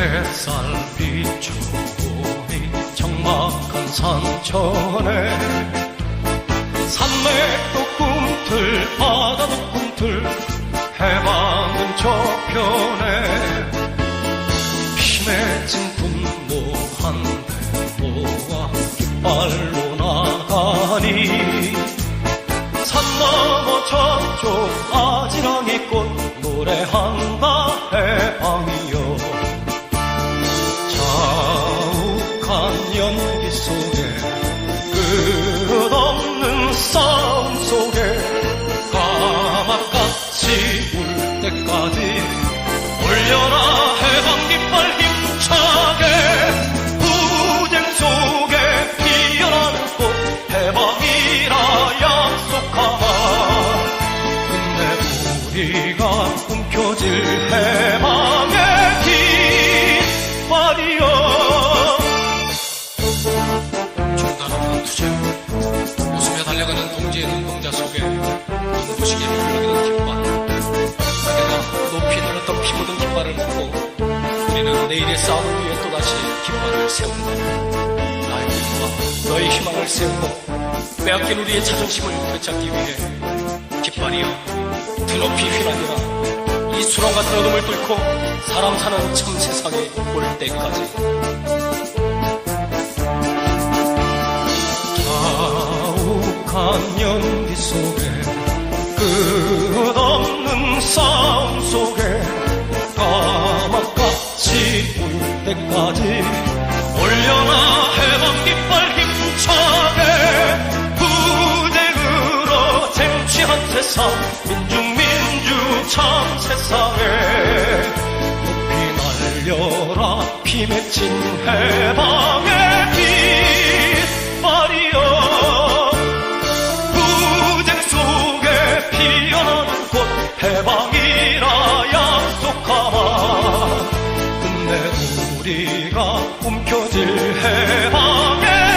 햇살 비추니 적막한 산천에 산맥도 꿈틀 바다도 꿈틀 해방은 저편에 피맺힌 분모 한대 모아 깃발로 나가니 산 넘어 저쪽 아지랑이 꽃 노래한다 해 속에 끝없는 싸움 속에 까맣같이 울 때까지 올려라 해방 깃발 힘차게 부쟁 속에 피어나는 꽃 해방이라 약속하마. 끝내 우리가 움켜 눈부시게 불러기는 깃발. 그대가 높이 늘었던 피 묻은 깃발을 묻고 우리는 내일의 싸움을 위해 또다시 깃발을 세운다. 나의 힘과 너의 희망을 세우고 빼앗긴 우리의 자존심을 되찾기 위해 깃발이여 드높이 휘날려라 이 수렁 같은 어둠을 뚫고 사람 사는 참 세상에 올 때까지. 연기 속에 때까지 올려나 해방 깃발 힘차게 부대으로 쟁취한 세상 민중 민주 참 세상에. 높이 날려라 피 맺힌 해방의 깃발이여. 부쟁 속에 피어나는 꽃 해방이 우리가 움켜질 해방에